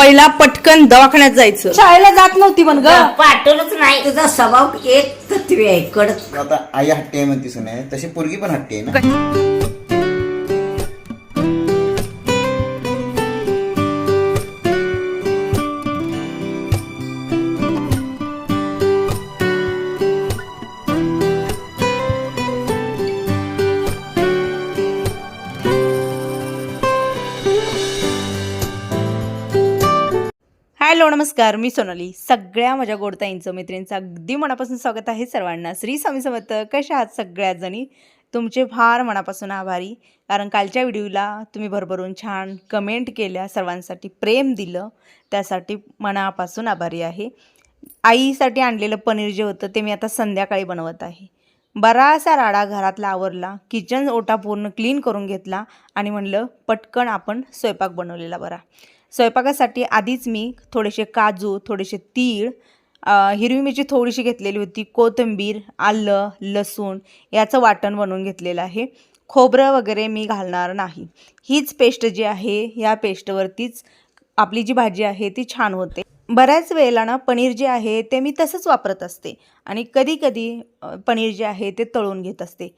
पहिला पटकन दवाखान्यात जायचं. शाळेला जात नव्हती पण ग. पाठवलंच नाही. तुझा स्वभाव एक तत्वी आहे कडक आता आई हट्टी आहे म्हणते सुने. तशी पोरगी पण हट्टी आहे ना? नमस्कार मी सोनाली. सगळ्या माझ्या गोडताईंचं मैत्रिणींचं अगदी मनापासून स्वागत आहे सर्वांना. श्री स्वामी समर्थ कशा आहात सगळ्याजणी तुमचे फार मनापासून आभारी. कारण कालच्या व्हिडिओला तुम्ही भरभरून छान कमेंट केल्या सर्वांसाठी प्रेम दिलं. त्यासाठी मनापासून आभारी आहे. आईसाठी आणलेलं पनीर जे होतं ते मी आता संध्याकाळी बनवत आहे. बराचसा राडा घरातला आवरला किचन ओटा पूर्ण क्लीन करून घेतला आणि म्हणलं पटकन आपण स्वयंपाक बनवलेला बरा. स्वयंपाकासाठी आधीच मी थोडेसे काजू थोडेसे तीळ हिरवी मिरची थोडीशी घेतलेली होती कोथिंबीर आलं लसूण याचं वाटण बनवून घेतलेलं आहे. खोबरं वगैरे मी घालणार नाही. हीच पेस्ट जी आहे या पेस्टवरतीच आपली जी भाजी आहे ती छान होते. बऱ्याच वेळेला ना पनीर जे आहे ते मी तसंच वापरत असते आणि कधी कधी पनीर जे आहे ते तळून घेत असते.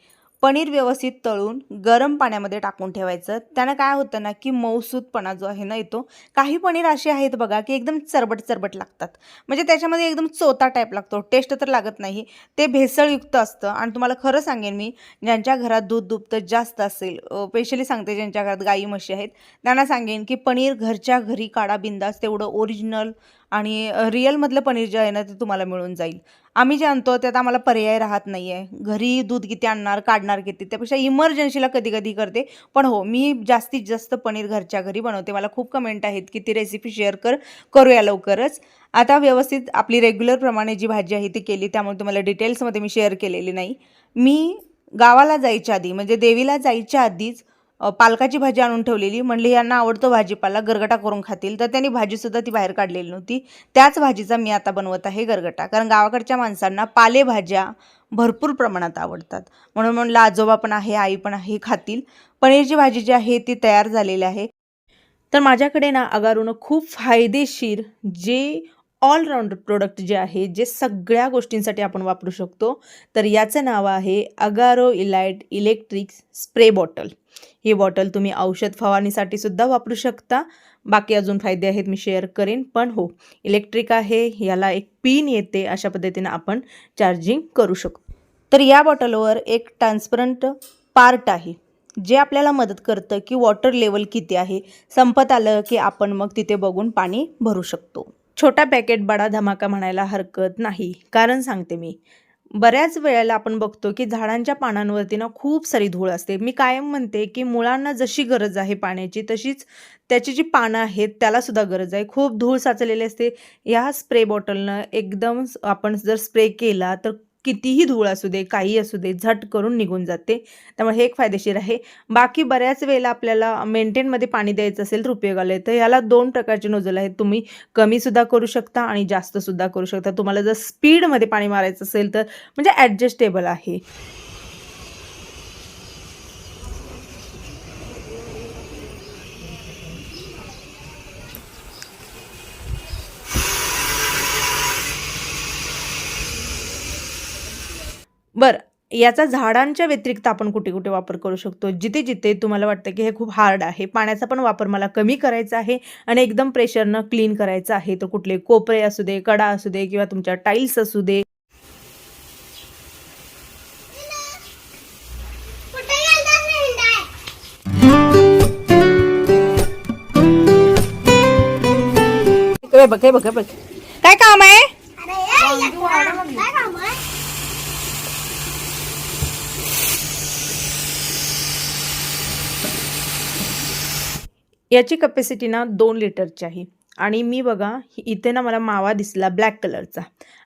पनीर व्यवस्थित तळून गरम पाण्यामध्ये टाकून ठेवायचं. त्यानं काय होतं ना की मऊसूदपणा जो आहे ना येतो. काही पनीर असे आहेत बघा की एकदम चरबट चरबट लागतात. म्हणजे त्याच्यामध्ये एकदम चोता टाईप लागतो. टेस्ट तर लागत नाही. ते भेसळयुक्त असतं. आणि तुम्हाला खरं सांगेन मी ज्यांच्या घरात दूध दुभतं जास्त असेल स्पेशली सांगते ज्यांच्या घरात गाई म्हशी आहेत त्यांना सांगेन की पनीर घरच्या घरी काढा बिंदास तेवढं ओरिजिनल आणि रिअलमधलं पनीर जे आहे ना ते तुम्हाला मिळून जाईल. आम्ही जे आणतो त्यात आम्हाला पर्याय राहत नाही आहे घरी दूध किती आणणार काढणार किती त्यापेक्षा इमर्जन्सीला कधी कधी करते. पण हो मी जास्तीत जास्त पनीर घरच्या घरी बनवते. मला खूप कमेंट आहेत की ती रेसिपी शेअर कर करूया लवकरच. आता व्यवस्थित आपली रेग्युलरप्रमाणे जी भाजी आहे ती केली. त्यामुळे तुम्हाला डिटेल्समध्ये मी शेअर केलेली नाही. मी गावाला जायच्या आधी म्हणजे देवीला जायच्या आधीच पालकाची भाजी आणून ठेवलेली. म्हणली यांना आवडतो भाजीपाला गरगटा करून खातील. तर त्यांनी भाजीसुद्धा ती बाहेर काढलेली नव्हती. त्याच भाजीचा मी आता बनवत आहे गरगटा. कारण गावाकडच्या माणसांना पालेभाज्या भरपूर प्रमाणात आवडतात. म्हणून म्हणलं आजोबा पण आहे आई पण आहे खातील. पनीरची भाजी जी आहे ती तयार झालेली आहे. तर माझ्याकडे ना अगारूनं खूप फायदेशीर जे ऑलराऊंडर प्रोडक्ट जे आहे जे सगळ्या गोष्टींसाठी आपण वापरू शकतो. तर याचं नाव आहे Agaro elite electric spray bottle. ही बॉटल तुम्ही औषध फवारणीसाठी सुद्धा वापरू शकता. बाकी अजून फायदे आहेत मी शेअर करेन. पण हो इलेक्ट्रिक आहे याला एक पिन येते अशा पद्धतीनं आपण चार्जिंग करू शकतो तर या बॉटलवर एक ट्रान्सपरंट पार्ट आहे जे आपल्याला मदत करतं की वॉटर लेवल किती आहे. संपत आलं की आपण मग तिथे बघून पाणी भरू शकतो. छोटा पॅकेट बडा धमाका म्हणायला हरकत नाही. कारण सांगते मी बऱ्याच वेळेला आपण बघतो की झाडांच्या पानांवरती ना खूप सारी धूळ असते. मी कायम म्हणते की मुळांना जशी गरज आहे पाण्याची तशीच त्याची जी पानं आहेत त्याला सुद्धा गरज आहे. खूप धूळ साचलेली असते. या स्प्रे बॉटलनं एकदम आपण जर स्प्रे केला तर कितीही धूळ असू दे काही असू दे झट करून निघून जाते. त्यामुळे हे एक फायदेशीर आहे. बाकी बऱ्याच वेळेला आपल्याला मेंटेनमध्ये पाणी द्यायचं असेल तर उपयोगाला येतं याला दोन प्रकारचे नोजल आहेत. तुम्ही कमीसुद्धा करू शकता आणि जास्तसुद्धा करू शकता. तुम्हाला जर स्पीडमध्ये पाणी मारायचं असेल तर म्हणजे ॲडजस्टेबल आहे. बरं याचा झाडांच्या व्यतिरिक्त आपण कुठे कुठे वापर करू शकतो? जिथे जिथे तुम्हाला वाटतं की हे खूप हार्ड आहे पाण्याचा पण वापर मला कमी करायचा आहे आणि एकदम प्रेशरनं क्लीन करायचं आहे तर कुठले कोपरे असू दे कडा असू दे किंवा तुमच्या टाईल्स असू दे. बघ बघ बघ. काय काम आहे? याची कपॅसिटी ना दोन लिटरची आहे. आणि मी बघा इथे ना मला मावा दिसला ब्लॅक कलरचा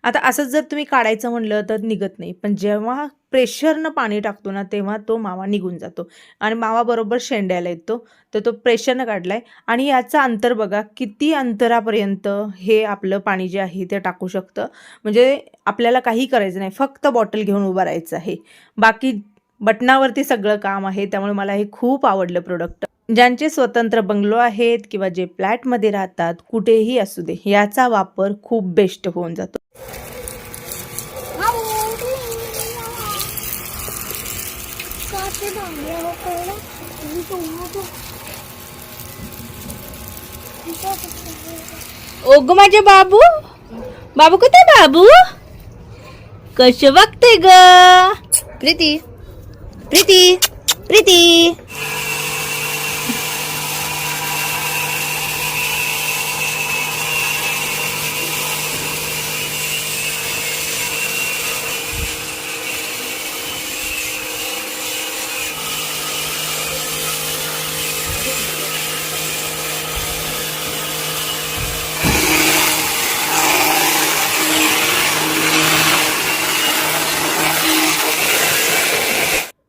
आता असंच जर तुम्ही काढायचं म्हणलं तर निघत नाही. पण जेव्हा प्रेशरनं पाणी टाकतो ना तेव्हा तो मावा निघून जातो. आणि मावा बरोबर शेंड्याला येतो. तर तो प्रेशरनं काढला आहे आणि याचं अंतर बघा किती अंतरापर्यंत हे आपलं पाणी जे आहे ते टाकू शकतं. म्हणजे आपल्याला काही करायचं नाही. फक्त बॉटल घेऊन उभं राहायचं आहे. बाकी बटनावरती सगळं काम आहे. त्यामुळे मला हे खूप आवडलं प्रोडक्ट ज्यांचे स्वतंत्र बंगलो आहेत किंवा जे फ्लॅटमध्ये राहतात कुठेही असू दे याचा वापर खूप बेस्ट होऊन जातो. काटे भांगे हो कळलं मी तुम्हाला ओ ग माझे बाबू? बाबू कुठे बाबू? कश बघते ग? प्रीती प्रीती प्रीती.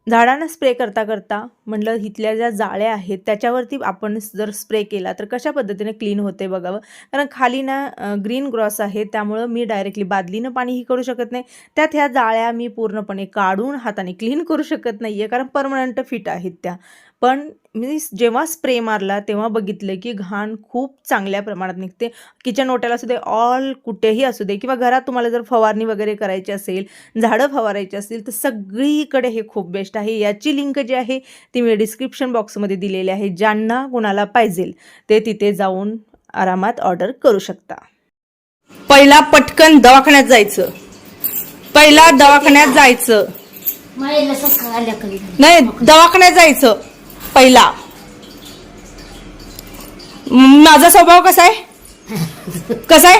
झाडांना स्प्रे करता करता म्हटलं इथल्या ज्या जाळ्या आहेत त्याच्यावरती आपण जर स्प्रे केला तर कशा पद्धतीने क्लीन होते बघावं? कारण खाली ना ग्रीन ग्रॉस आहे त्यामुळं मी डायरेक्टली बादलीनं पाणीही करू शकत नाही. त्यात ह्या जाळ्या मी पूर्णपणे काढून हाताने क्लीन करू शकत नाही आहे कारण परमनंट फिट आहेत त्या. पण मी जेव्हा स्प्रे मारला तेव्हा बघितलं की घाण खूप चांगल्या प्रमाणात निघते. किचन ओट्याला असू दे ऑल कुठेही असू दे किंवा घरात तुम्हाला जर फवारणी वगैरे करायची असेल झाडं फवारायची असतील तर सगळीकडे हे खूप बेस्ट आहे. याची लिंक जी आहे ती मी डिस्क्रिप्शन बॉक्समध्ये दिलेली आहे. ज्यांना कोणाला पाहिजे ते तिथे जाऊन आरामात ऑर्डर करू शकता. पहिला पटकन दवाखान्यात जायचं. पहिला दवाखान्यात जायचं. नाही दवाखान्यात जायचं. पहिला. माझा स्वभाव कसा आहे? कसा आहे?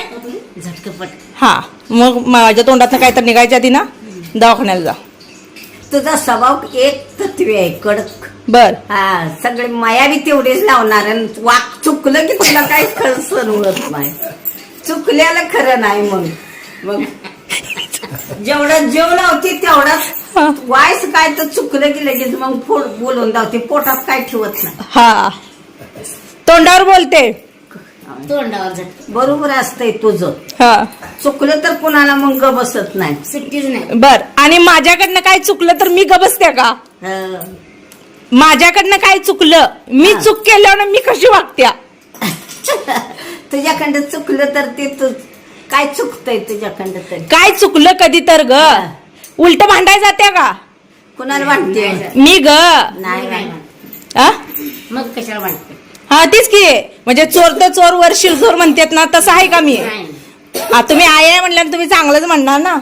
झटकपट. हा मग माझ्या तोंडातनं काय तर निघायच्या आधी ना दवाखान्याला जा. तुझा स्वभाव एक तत्व आहे कडक. बर. हा सगळे माया बी तेवढेच लावणार आणि वाक चुकलं की तुला काही खरं सण होत नाही. चुकल्याला खरं नाही मग मग जेवढं जेव लावते तेवढाच वायस काय तर चुकलं की लगेच मग फोड बोलून लावते पोटात काय ठेवत नाही. हा. तोंडावर बोलते. तोंडावर बरोबर असतंय तुझं. हा. चुकलं तर कुणाला मग ग बसत नाही. सुट्टीच नाही. बर. आणि माझ्याकडनं काय चुकलं तर मी गबसते का? हं. माझ्याकडनं काय चुकलं? मी. चूक केल्यावर मी कशी वागत्या? तुझ्याकडं चुकलं तर ते तू काय चुकतंय तुझ्याकडं तरी? काय चुकलं कधी तर ग? उलट भांडाय जात्या का? कुणाला वाटते मी ग. नाही नाही. हा? मग कशाला वाटते हा तीच की. म्हणजे चोर तर चोर वर शिरचोर म्हणतात ना तसं आहे का मी? हा तुम्ही आई आहे म्हणल्यावर तुम्ही चांगलंच म्हणणार ना?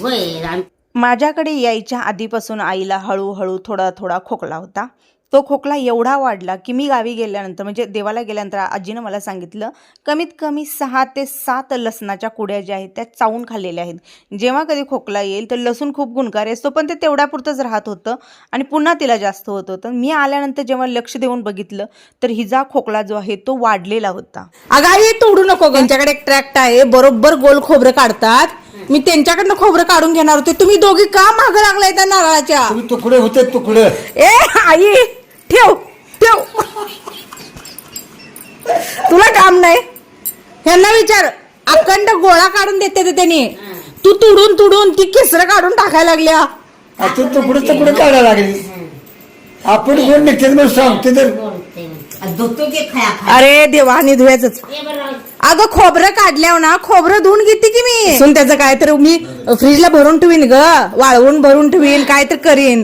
होय माझ्याकडे यायच्या आधीपासून आईला हळूहळू थोडा थोडा खोकला होता. तो खोकला एवढा वाढला की मी गावी गेल्यानंतर म्हणजे देवाला गेल्यानंतर आजीनं मला सांगितलं कमीत कमी सहा ते सात लसणाच्या कुड्या ज्या आहेत त्या चावून खाल्लेल्या आहेत. जेव्हा कधी खोकला येईल तर लसूण खूप गुणकारी असतो पण ते तेवढ्यापुरतंच राहत होतं आणि पुन्हा तिला जास्त होत होतं. मी आल्यानंतर जेव्हा लक्ष देऊन बघितलं तर हिचा खोकला जो आहे तो वाढलेला होता. अगं आई तोडू नको त्यांच्याकडे एक ट्रॅक्ट आहे बरोबर गोल खोबरं काढतात. मी त्यांच्याकडनं खोबरं काढून घेणार होते. तुम्ही दोघी का मागं लागलाय त्या नारळाच्या? तुम्ही तुकडे होते तुकडे. ए आई ठेव ठेव. तुला काम नाही. ह्यांना विचार. अखंड गोळा काढून देते ते त्यांनी. तू तुडून तुडून ती केसर काढून टाकायला लागल्या. आता तुकडे तुकडे काढायला लागले. आपण कोण निघते सांगते तर. धुतो की खया खया. अरे देवा आणि धुयाच अगं खोबरं काढल्यावर ना खोबरं धुवून घेते की मी. सुन त्याचं काय तर मी फ्रीजला भरून ठेवीन ग. वाळवून भरून ठेवीन काय तर करीन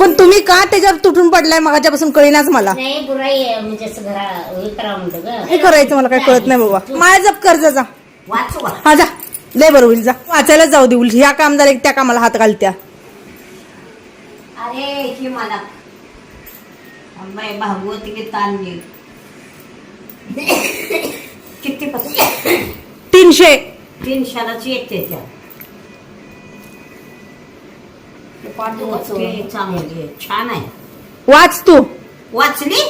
पण तुम्ही का त्याच्यावर तुटून पडलाय? मगाच्यापासून कळीनाच मला. नाही बुराई आहे, म्हणजे असं घरा हे म्हणतं ग. करायचं मला काय कळत नाही बाबा. माया जप कर्ज जा वाचवा. हा जा. लय बरं होईल जा. वाचायला जाऊ दे उलट. ह्या काम झाले की त्या कामाला हात घालत्या. अरे ही मला. भागवत की ताण घेईल किती तीनशे. तीनशेलाच येते त्या चांगली आहे. छान आहे. वाच तू. वाचली?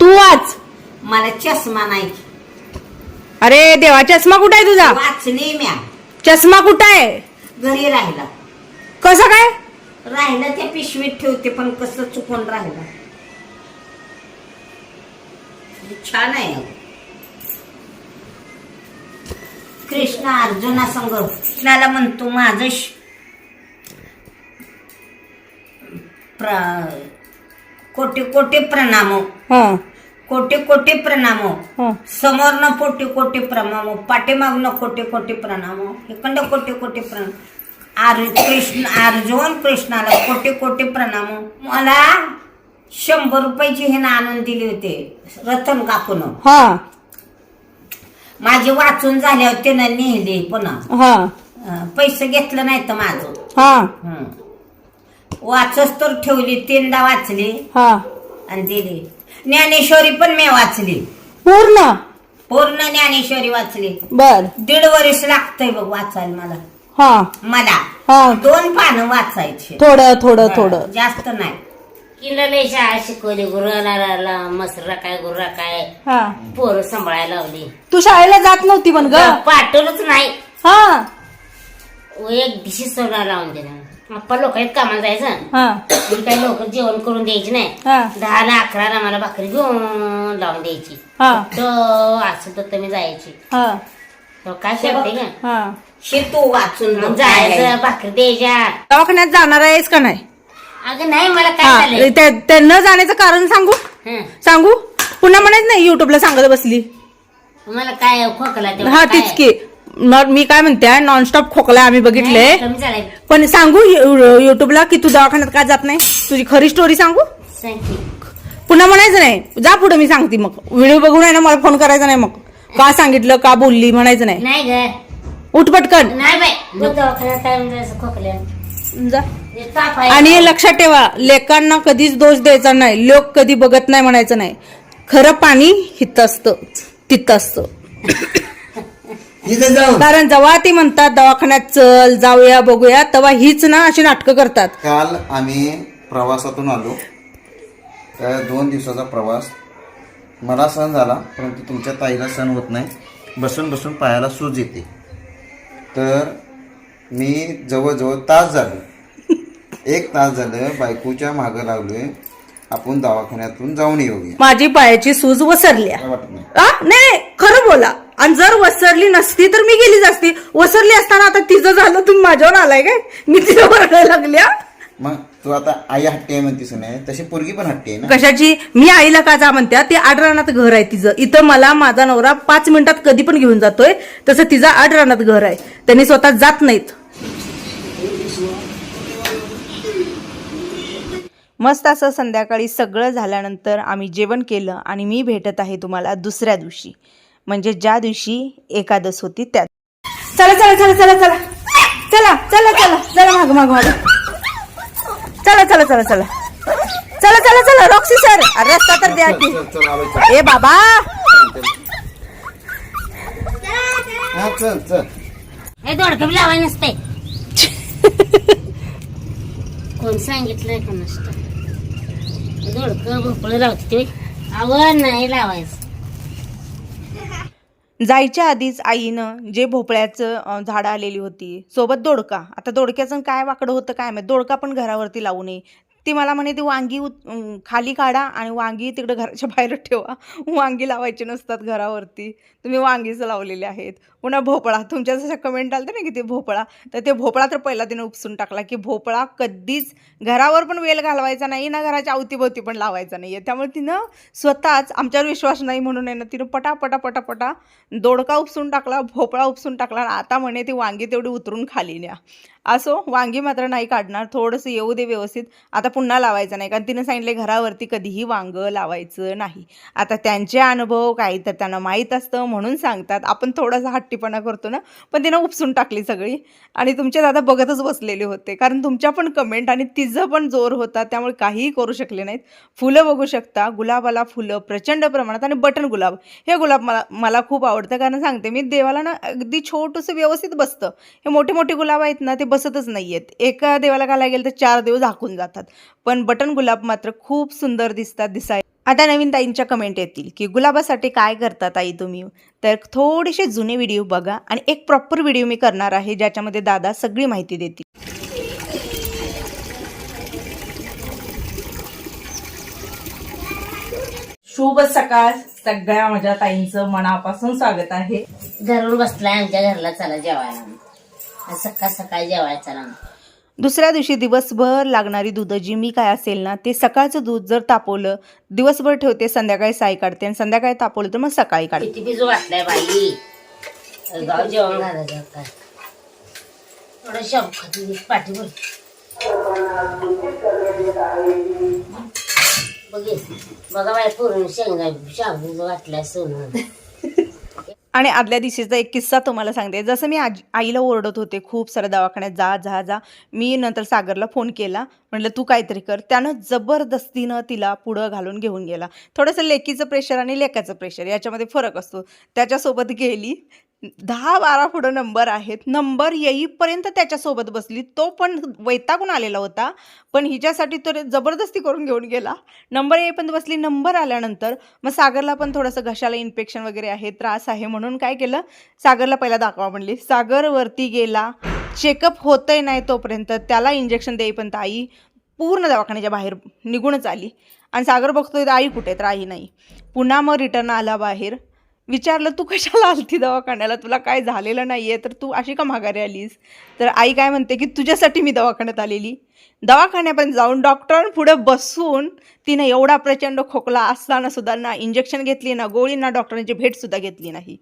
तू वाच. मला चष्मा नाही. अरे देवा चष्मा कुठं आहे तुझा? वाचली म्या चष्मा कुठं आहे? घरी राहिला. कसं काय? राहिलं त्या पिशवीत ठेवते पण कसं चुकून राहिलं. छान आहे. कृष्ण अर्जुना संग कृष्णाला म्हणतो माझं कोटी कोटी प्रणाम. हा. कोटी कोटी प्रणाम. हा. समोरनं कोटी कोटी प्रणाम. पाठीमागनं कोटी कोटी प्रणाम. इकडं कोटी कोटी प्रणाम आर कृष्ण अर्जुन कृष्णाला कोटी कोटी प्रणाम. मला शंभर रुपयाची हे आणून दिली होती. रतन काकून. माझी वाचून झाल्यावर त्यानं नेली पुन्हा. हा. अं, पैसे घेतलं नाही तर माझं. हा. हं. वाचच तर ठेवली तीनदा वाचली. हा. आणि दिली. ज्ञानेश्वरी पण मी वाचली. पूर्ण? पूर्ण ज्ञानेश्वरी वाचली. बर. दीड वर्ष लागतंय बघ वाचायला मला. हा. मला. हा. दोन पानं वाचायची. थोडं थोडं थोडं. जास्त नाही. किल्ला लय शाळा शिकवली गुरुला मसरा काय गुरुरा काय हा. पोरं सांभाळायला लावली. तू शाळेला जात नव्हती पण ग? पाठवलंच नाही. हा. व एक दिशी सोडा लावून दिला. आप्पा लोक आहेत कामाला जायचं. हा. मी काही लोक जेवण करून द्यायची नाही. हा. दहाला अकराला मला भाकरी घेऊन लावून द्यायची. हा. तर असं तर तुम्ही जायची. हा. तर काय करते का हा. शे तू वाचून बघ. जायचं भाकरी द्यायच्या. दवाखान्यात जाणार आहेस का नाही? अगं नाही मला काय हा त्या- त्या न जाण्याचं कारण सांगू? हं. सांगू? पुन्हा म्हणायच नाही युट्यूबला सांगत बसली. मला काय खोकला तेवढं हा काय? तीच की. न- मी काय म्हणते नॉनस्टॉप खोकला आम्ही बघितले. नाही, कमी झालंय. पण सांगू यु- युट्यूबला की तू दवाखान्यात का जात नाही? तुझी खरी स्टोरी सांगू? सांग की. पुन्हा म्हणायचं नाही. जा पुढे मी सांगते मग. व्हिडिओ बघून आहे ना मला फोन करायचा नाही मग. का सांगितलं का बोलली म्हणायचं नाही. नाही ग. उठ पटकन. नाही बाई दवाखान्यात काय म्हणजे असं जा. आणि हे लक्षात ठेवा लेकांना कधीच दोष द्यायचा नाही. लोक कधी बघत नाही म्हणायचं नाही. खरं पाणी हित असतं तिथं असतं. कारण जेव्हा ती म्हणतात दवाखान्यात चल जाऊया बघूया तेव्हा हीच ना अशी नाटकं करतात. काल आम्ही प्रवासातून आलो. त्या दोन दिवसाचा प्रवास. मला सण झाला परंतु तुमच्या ताईला सण होत नाही. बसून बसून पायाला सूज येते. तर मी जवळजवळ तास झालं. एक तास झालं बायकोच्या मागं लागलोय आपण दवाखान्यातून जाऊन येऊया. माझी पायाची सूज वसरल्या. काय वाटत नाही? आ? नाही नाही, खरं बोला. आणि जर वसरली नसती तर मी गेलीच असती. वसरली असताना आता तिचं झालं तुम्ही माझ्यावर आलाय काय? मी तिला ओरडायला लागल्या. मग तू आता आई हट्टी आहे म्हणतीस नाही तशी पोरगी पण हट्टी आहे ना? कशाची? मी आईला का जा म्हणत्या ते आठ रानात घर आहे तिचं. इथं मला माझा नवरा पाच मिनिटात कधी पण घेऊन जातोय. तसं तिचं आठ रानात घर आहे. त्यांनी स्वतः जात नाहीत. मस्त असं संध्याकाळी सगळं झाल्यानंतर आम्ही जेवण केलं आणि मी भेटत आहे तुम्हाला दुसऱ्या दिवशी. म्हणजे ज्या दिवशी एकादश होती त्या चला चला चला चला चला. चला चला चला चला. माग माग माग. चला चला चला चला. चला चला चला रॉक्सी सर. अरे रस्ता तर द्या की. ए बाबा. हा चल चल. हे दोडकं लावाय नसते कोण सांगितलंय का नसतं? दोडकं भोपळं लावते ते आवड नाही लावायचं. जायच्या आधीच आईनं जे भोपळ्याचं झाडं आलेली होती सोबत दोडका. आता दोडक्याचं काय वाकडं होतं काय माहिती? दोडका पण घरावरती लावू नये. ती मला म्हणे ती वांगी खाली काढा आणि वांगी तिकडं घराच्या बाहेर ठेवा. वांगी लावायची नसतात घरावरती. तुम्ही वांगीच लावलेले आहेत. पुन्हा भोपळा. तुमच्या जसं कमेंट आलं ना की ते भोपळा. तर ते भोपळा तर पहिला तिने उपसून टाकला की भोपळा कधीच घरावर पण वेल घालवायचा नाही ना घराच्या अवतीभोवती पण लावायचा नाही आहे त्यामुळे तिनं स्वतःच आमच्यावर विश्वास नाही म्हणून आहे ना तिनं पटापटा पटापटा दोडका उपसून टाकला भोपळा उपसून टाकला आता म्हणे ती वांगी तेवढी उतरून खाली न्या. असो वांगी मात्र नाही काढणार. थोडंसं येऊ दे व्यवस्थित. आता पुन्हा लावायचं नाही कारण तिनं सांगितले घरावरती कधीही वांगं लावायचं नाही. आता त्यांचे अनुभव काही तर त्यांना माहीत असतं म्हणून सांगतात. आपण थोडासा हट्टीपणा करतो ना पण तिनं उपसून टाकली सगळी आणि तुमचे दादा बघतच बसलेले होते. कारण तुमच्या पण कमेंट आणि तिचं पण जोर होता. त्यामुळे काहीही करू शकले नाहीत. फुलं बघू शकता. गुलाबाला फुलं प्रचंड प्रमाणात आणि बटन गुलाब. हे गुलाब मला मला खूप आवडतं. कारण सांगते मी देवाला ना अगदी छोटंसं व्यवस्थित बसतं. हे मोठे मोठे गुलाब आहेत ना ते बसतच नाही आहेत एका देवाला घालायला गेलं तर चार देव झाकून जातात. पण बटन गुलाब मात्र खूप सुंदर दिसतात दिसाय आता नवीन ताईंच्या कमेंट येतील की गुलाबासाठी काय करतात आई तुम्ही? तर थोडेसे जुने व्हिडिओ बघा आणि एक प्रॉपर व्हिडिओ मी करणार आहे ज्याच्यामध्ये दादा सगळी माहिती देतील. शुभ सकाळ. सगळ्या माझ्या ताईंचं मनापासून स्वागत आहे. घरून बसलाय आमच्या घरला चला जेवायला. सकाळ सकाळी जेवायला चला. दुसऱ्या दिवशी दिवसभर लागणारी दूध जी मी काय असेल ना ते सकाळचं दूध जर तापवलं दिवसभर ठेवते संध्याकाळी साई काढते आणि संध्याकाळी तापवलं तर मग सकाळी काढते. किती बिजू वाटलाय बाई. गाव जेवण घालायचं काय थोडं शाबू खाती पाठी बघे बघा बाई पूर्ण शेंगा शाबू वाटलाय सोनं. आणि आदल्या दिवशीचा एक किस्सा तुम्हाला सांगते. जसं मी आजी आईला ओरडत होते खूप साऱ्या दवाखान्यात जा जा जा. मी नंतर सागरला फोन केला. म्हटलं तू काहीतरी कर. त्यानं जबरदस्तीनं तिला पुढं घालून घेऊन गेला. थोडंसं लेकीचं प्रेशर आणि लेकाचं प्रेशर याच्यामध्ये फरक असतो. त्याच्यासोबत गेली. दहा बारा पुढं नंबर आहेत. नंबर येईपर्यंत त्याच्यासोबत बसली. तो पण वैतागून आलेला होता. पण हिच्यासाठी तो जबरदस्ती करून घेऊन गेला. नंबर येईपर्यंत बसली. नंबर आल्यानंतर मग सागरला पण थोडंसं घशाला इन्फेक्शन वगैरे आहे त्रास आहे म्हणून काय केलं? सागरला पहिला दाखवा म्हणली. सागरवरती गेला. चेकअप होतंय नाही तोपर्यंत त्याला इंजेक्शन देईपर्यंत आई पूर्ण दवाखान्याच्या बाहेर निघूनच आली. आणि सागर बघतोय तर आई कुठे तर आई नाही. पुन्हा मग रिटर्न आला बाहेर. विचारलं तू कशाला आलती दवाखान्याला? तुला काय झालेलं नाही आहे तर तू अशी का माघारी आलीस? तर आई काय म्हणते की तुझ्यासाठी मी दवाखान्यात आलेली. दवाखान्यापर्यंत जाऊन डॉक्टरांपुढे बसून तिनं एवढा प्रचंड खोकला असताना सुद्धा ना इंजेक्शन घेतली ना गोळी ना डॉक्टरांची भेटसुद्धा घेतली नाही.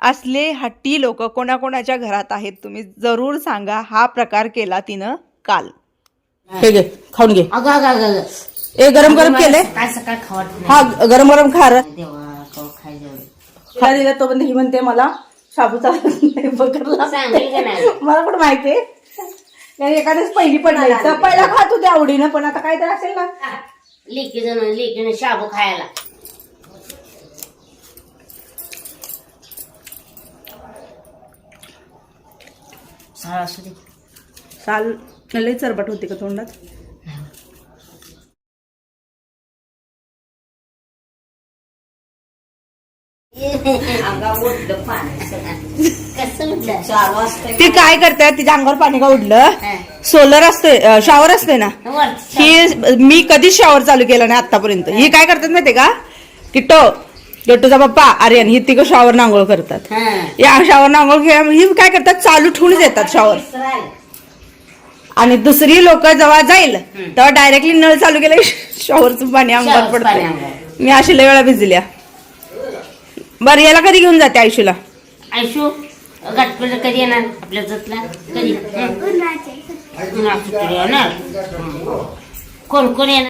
असले हट्टी लोक कोणाकोणाच्या घरात आहेत तुम्ही जरूर सांगा हा प्रकार केला तिनं काल. हे घे खाऊन घे. अगं अगं अगं अगं. ए गरम गरम केले काय सकाळ खावट हा गरम गरम खा र. देवा. खा दिला तो पण ही म्हणते मला. शाबू चालत नाही बकरला सांगेल का नाही? मला पण माहिती आहे. एखाद्याच पहिली पण तर पहिला खात होते आवडीनं पण आता काय तर असेल ना. लेकी जण लेकीनं शाबू खायला. साळ असू दे. साल लई चरबट होते का तोंडात? ती काय करते? तिच्या अंगावर पाणी का उडलं. सोलर असते शॉवर असते ना? ही मी कधीच शॉवर चालू केला नाही आतापर्यंत ही काय करतात माहितीये का? किट्टो गट्टूचा पप्पा आर्यन ही तिघ शॉवर आंघोळ करतात. हा. या शॉवर आंघोळ केल्या ही काय करतात? चालू ठेवूनच येतात शॉवर आणि दुसरी लोक जेव्हा जाईल तेव्हा डायरेक्टली नळ चालू केलं शॉवरचं पाणी अंगावर पडतं. मी अशी लय वेळा भिजल्या. बरं याला कधी घेऊन जाते आयुष्यूला आयशू गटपट कधी येणार आपल्या जतला कधी हं? येणार हं. कोण कोण येणार